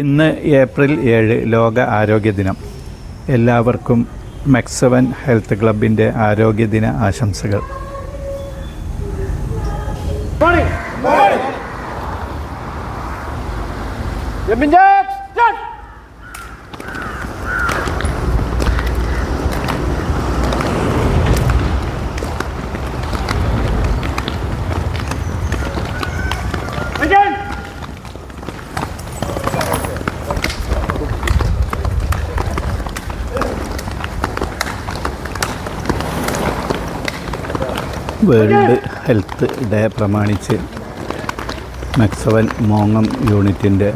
ഇന്ന് ഏപ്രിൽ ഏഴ് ലോക ആരോഗ്യ ദിനം. എല്ലാവർക്കും മെക്സവൻ ഹെൽത്ത് ക്ലബിന്റെ ആരോഗ്യദിന ആശംസകൾ. വേൾഡ് ഹെൽത്ത് ഡേ പ്രമാണിച്ച് മെക്സവൻ മോങ്ങം യൂണിറ്റിന്റെ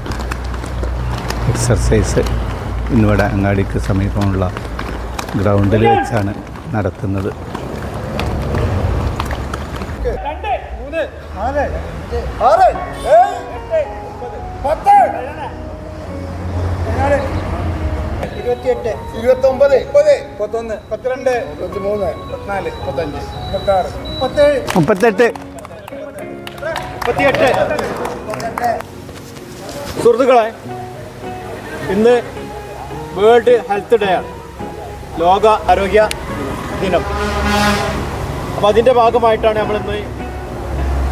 എക്സർസൈസ് ഇന്നിവിടെ അങ്ങാടിക്ക് സമീപമുള്ള ഗ്രൗണ്ടിൽ വെച്ചാണ് നടത്തുന്നത്. പത്ത് ഇരുപത്തിയെട്ട്. ഇരുപത്തൊമ്പത്. മുപ്പത്. മുപ്പത്തൊന്ന്. മുപ്പത്തിരണ്ട്. മുപ്പത്തിമൂന്ന്. മുപ്പത്തിനാല്. മുപ്പത്തഞ്ച്. മുപ്പത്താറ്. മുപ്പത്തേഴ്. മുപ്പത്തെട്ട്. മുപ്പത്തിയെട്ട്. സുഹൃത്തുക്കളെ ഇന്ന് വേൾഡ് ഹെൽത്ത് ഡേ ആണ്. ലോക ആരോഗ്യ ദിനം. അപ്പോൾ അതിന്റെ ഭാഗമായിട്ടാണ് നമ്മളിന്ന്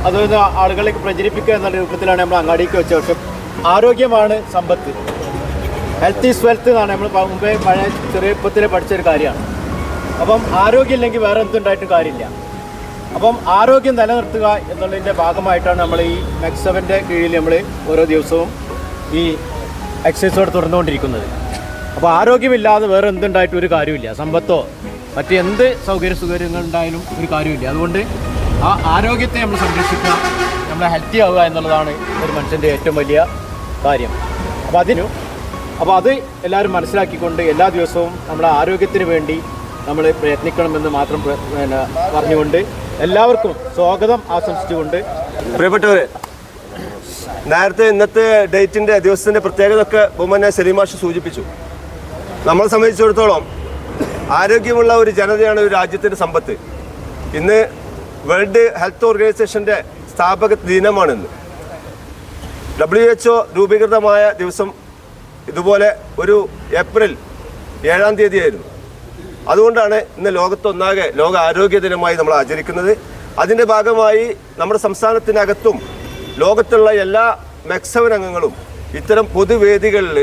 അതായത് ആളുകളിലേക്ക് പ്രചരിപ്പിക്കുക എന്നുള്ള രൂപത്തിലാണ് നമ്മൾ അങ്ങാടിക്ക് വെച്ച പക്ഷേ ആരോഗ്യമാണ് സമ്പത്ത്. ഹെൽത്ത് ഈസ് വെൽത്ത് എന്നാണ് നമ്മൾ മുമ്പേ പഴയ ചെറിയപ്പത്തിൽ പഠിച്ചൊരു കാര്യമാണ്. അപ്പം ആരോഗ്യം ഇല്ലെങ്കിൽ വേറെ എന്തുണ്ടായിട്ടും കാര്യമില്ല. അപ്പം ആരോഗ്യം നിലനിർത്തുക എന്നുള്ളതിന്റെ ഭാഗമായിട്ടാണ് നമ്മൾ ഈ മെക്സവന്റെ കീഴിൽ നമ്മൾ ഓരോ ദിവസവും ഈ എക്സസൈസോടെ തുടർന്നുകൊണ്ടിരിക്കുന്നത്. അപ്പോൾ ആരോഗ്യമില്ലാതെ വേറെ എന്തുണ്ടായിട്ട് ഒരു കാര്യമില്ല. സമ്പത്തോ മറ്റ് എന്ത് സൗകര്യ സൗകര്യങ്ങൾ ഉണ്ടായാലും ഒരു കാര്യമില്ല. അതുകൊണ്ട് ആ ആരോഗ്യത്തെ നമ്മൾ സംരക്ഷിക്കുക നമ്മൾ ഹെൽത്തി ആവുക എന്നുള്ളതാണ് ഒരു മനുഷ്യന്റെ ഏറ്റവും വലിയ കാര്യം. അപ്പോൾ അതിനു അപ്പോൾ അത് എല്ലാവരും മനസ്സിലാക്കിക്കൊണ്ട് എല്ലാ ദിവസവും നമ്മുടെ ആരോഗ്യത്തിന് വേണ്ടി നമ്മൾ പ്രയത്നിക്കണമെന്ന് മാത്രം പിന്നെ പറഞ്ഞുകൊണ്ട് എല്ലാവർക്കും സ്വാഗതം ആശംസിച്ചുകൊണ്ട് പ്രിയപ്പെട്ടവരെ നേരത്തെ ഇന്നത്തെ ഡേറ്റിന്റെ ദിവസത്തിന്റെ പ്രത്യേകത ഒക്കെ ബൊമ്മനെ സലീമാഷ് സൂചിപ്പിച്ചു. നമ്മളെ സംബന്ധിച്ചിടത്തോളം ആരോഗ്യമുള്ള ഒരു ജനതയാണ് ഒരു രാജ്യത്തിന്റെ സമ്പത്ത്. ഇന്ന് വേൾഡ് ഹെൽത്ത് ഓർഗനൈസേഷന്റെ സ്ഥാപക ദിനമാണിന്ന്. ഡബ്ല്യു എച്ച് ഒ രൂപീകൃതമായ ദിവസം ഇതുപോലെ ഒരു ഏപ്രിൽ ഏഴാം തീയതിയായിരുന്നു. അതുകൊണ്ടാണ് ഇന്ന് ലോകത്തൊന്നാകെ ലോക ആരോഗ്യ ദിനമായി നമ്മൾ ആചരിക്കുന്നത്. അതിന്റെ ഭാഗമായി നമ്മുടെ സംസ്ഥാനത്തിനകത്തും ലോകത്തുള്ള എല്ലാ മെക്സവൻ അംഗങ്ങളും ഇത്തരം പൊതുവേദികളിൽ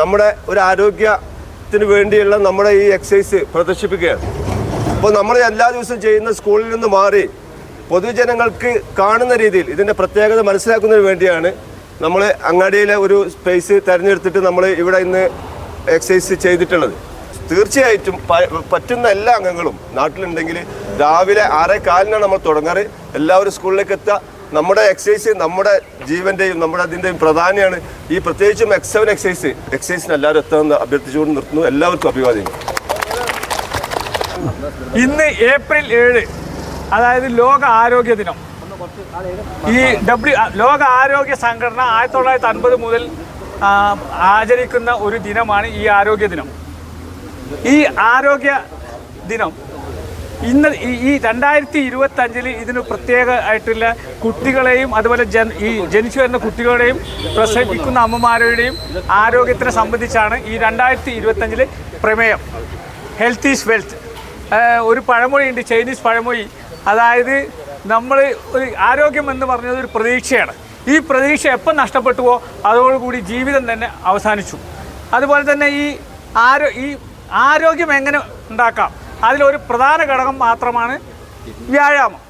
നമ്മുടെ ഒരു ആരോഗ്യത്തിന് വേണ്ടിയുള്ള നമ്മുടെ ഈ എക്സസൈസ് പ്രദർശിപ്പിക്കുകയാണ്. അപ്പോൾ നമ്മൾ എല്ലാ ദിവസവും ചെയ്യുന്ന സ്കൂളിൽ നിന്ന് മാറി പൊതുജനങ്ങൾക്ക് കാണുന്ന രീതിയിൽ ഇതിന്റെ പ്രത്യേകത മനസ്സിലാക്കുന്നതിന് വേണ്ടിയാണ് നമ്മൾ അങ്ങാടിയിലെ ഒരു സ്പേസ് തിരഞ്ഞെടുത്തിട്ട് നമ്മൾ ഇവിടെ ഇന്ന് എക്സസൈസ് ചെയ്തിട്ടുള്ളത്. തീർച്ചയായിട്ടും പറ്റുന്ന എല്ലാ അംഗങ്ങളും നാട്ടിലുണ്ടെങ്കിൽ രാവിലെ ആറേ കാലിനാണ് നമ്മൾ തുടങ്ങാറ്. എല്ലാവരും സ്കൂളിലേക്ക് എത്തുക. നമ്മുടെ എക്സസൈസ് നമ്മുടെ ജീവന്റെയും നമ്മുടെ അതിന്റെയും പ്രധാനമാണ് ഈ പ്രത്യേകിച്ചും എക്സ് സെവൻ എക്സസൈസ് എക്സസൈസിന് എല്ലാവരും എത്തുമെന്ന് അഭ്യർത്ഥിച്ചുകൊണ്ട് നിർത്തുന്നു. എല്ലാവർക്കും അഭിവാദ്യം ഇന്ന് ഏപ്രിൽ ഏഴ് അതായത് ലോക ആരോഗ്യ ദിനം. ഈ ഡബ്ല്യു ലോക ആരോഗ്യ സംഘടന ആയിരത്തി തൊള്ളായിരത്തി അൻപത് മുതൽ ആചരിക്കുന്ന ഒരു ദിനമാണ് ഈ ആരോഗ്യ ദിനം. ഈ ആരോഗ്യ ദിനം ഇന്ന് ഈ- രണ്ടായിരത്തി ഇരുപത്തി അഞ്ചിൽ ഇതിന് പ്രത്യേക ആയിട്ടുള്ള കുട്ടികളെയും അതുപോലെ ജൻ ഈ ജനിച്ചു വരുന്ന കുട്ടികളുടെയും പ്രസവിക്കുന്ന അമ്മമാരുടെയും ആരോഗ്യത്തിനെ സംബന്ധിച്ചാണ് ഈ രണ്ടായിരത്തി ഇരുപത്തി അഞ്ചിലെ പ്രമേയം ഹെൽത്ത് ഈസ് വെൽത്ത് ഒരു പഴമൊഴിയുണ്ട് ചൈനീസ് പഴമൊഴി. അതായത് നമ്മൾ ഒരു ആരോഗ്യം എന്ന് പറഞ്ഞത് ഒരു പ്രതീക്ഷയാണ്. ഈ പ്രതീക്ഷ എപ്പം നഷ്ടപ്പെട്ടുവോ അതോടുകൂടി ജീവിതം തന്നെ അവസാനിച്ചു. അതുപോലെ തന്നെ ഈ ആരോ ഈ ആരോഗ്യം എങ്ങനെ ഉണ്ടാക്കാം? അതിലൊരു പ്രധാന ഘടകം മാത്രമാണ് വ്യായാമം.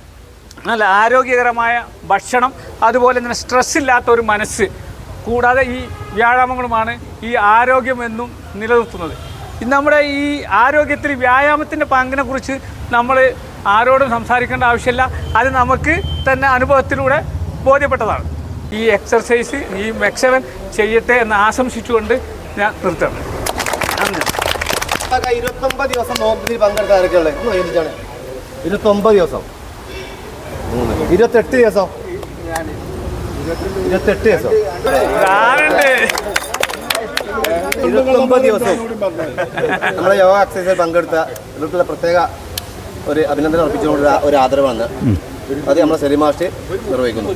നല്ല ആരോഗ്യകരമായ ഭക്ഷണം അതുപോലെ തന്നെ സ്ട്രെസ് ഇല്ലാത്ത ഒരു മനസ്സ് കൂടാതെ ഈ വ്യായാമങ്ങളുമാണ് ഈ ആരോഗ്യമെന്നും നിലനിർത്തുന്നത്. ഇന്ന് നമ്മുടെ ഈ ആരോഗ്യത്തിൽ വ്യായാമത്തിന്റെ പങ്കിനെ കുറിച്ച് നമ്മൾ ആരോടും സംസാരിക്കേണ്ട ആവശ്യമില്ല. അത് നമുക്ക് തന്നെ അനുഭവത്തിലൂടെ ബോധ്യപ്പെട്ടതാണ്. ഈ എക്സർസൈസ് ഈ മെക്സവൻ ചെയ്യട്ടെ എന്ന് ആശംസിച്ചുകൊണ്ട് ഞാൻ നിർത്തുന്നു. ഇരുപത്തൊമ്പത് ദിവസം പങ്കെടുത്ത ആരൊക്കെയുള്ളത്? ഇരുപത്തൊമ്പത് ദിവസം. ഇരുപത്തെട്ട് ദിവസം. ഇരുപത്തെട്ട് ദിവസം. ഇരുപത്തൊമ്പത് ദിവസവും നമ്മുടെ യോഗ എക്സസൈസിൽ പങ്കെടുത്ത ഇവർക്കുള്ള പ്രത്യേക ഒരു അഭിനന്ദനം അർപ്പിച്ചുകൊണ്ടൊരു ഒരു ആദരവാണ്. അത് നമ്മുടെ സെലിമാസ്റ്റ് നിർവഹിക്കുന്നു.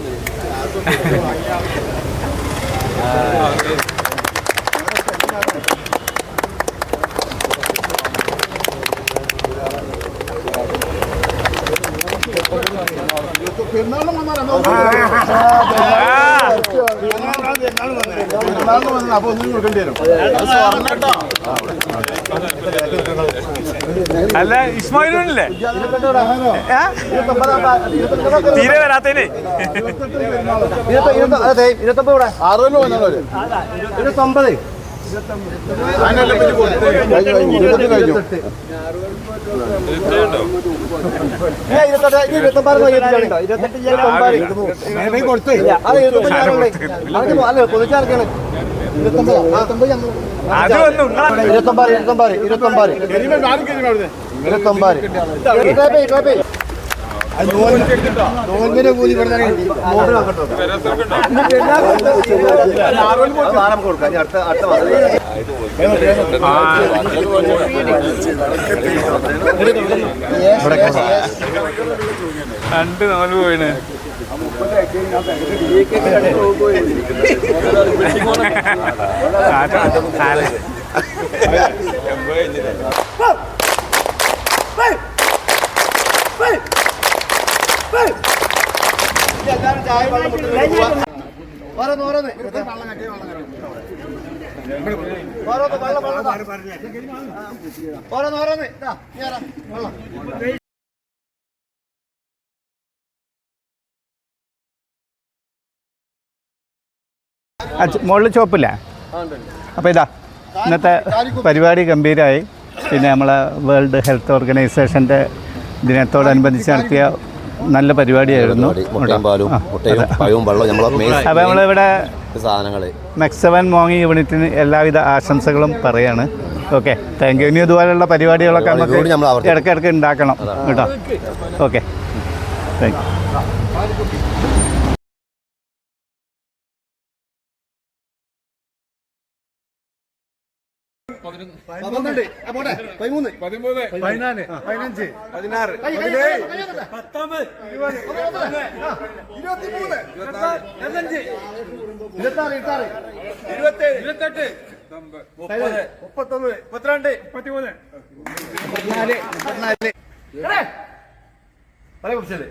പെരുന്നാളും വന്നാലോ അല്ല ഇസ്മായിലല്ലേ തീരെ വരാത്തേനെ ഇരുപത്തൊമ്പത്. ഇരുപത്തൊമ്പത് ഇരുപത്തൊമ്പത് ഇരുപത്തൊമ്പത് രണ്ട് നോൽ പോയിന് ഓരോന്ന് മുകളിൽ ചോപ്പില്ല അപ്പോൾ ഇതാ ഇന്നത്തെ പരിപാടി ഗംഭീരമായി. പിന്നെ നമ്മളെ വേൾഡ് ഹെൽത്ത് ഓർഗനൈസേഷന്റെ ദിനത്തോടനുബന്ധിച്ച് നടത്തിയ നല്ല പരിപാടിയായിരുന്നു. മുട്ടയും പാലും മുട്ടയും. പഴവും വെള്ളവും അപ്പോൾ നമ്മളിവിടെ സാധനങ്ങൾ മെക്സവൻ മോങ്ങി യൂണിറ്റിന് എല്ലാവിധ ആശംസകളും പറയാണ്. ഓക്കെ താങ്ക് യു ഇനി ഇതുപോലുള്ള പരിപാടികളൊക്കെ നമുക്ക് ഇടയ്ക്കിടയ്ക്ക് ഉണ്ടാക്കണം കേട്ടോ. ഓക്കെ. താങ്ക് യു പന്ത്രണ്ട് പതിമൂന്ന്. പതിമൂന്ന്. പതിനാല്. പതിനഞ്ച്. പതിനാറ്. പത്തൊമ്പത്. ഇരുപത്തിമൂന്ന്. ഇരുപത്തഞ്ച്. ഇരുപത്താറ് ഇരുപത്താറ്. ഇരുപത്തേഴ്. ഇരുപത്തെട്ട്. മുപ്പത്. മുപ്പത്തൊന്ന് മുപ്പത്തിരണ്ട്. മുപ്പത്തിമൂന്ന്. മുപ്പത്തിനാല് മുപ്പത്തിനാല് പറയാ കുറിച്ചല്ലേ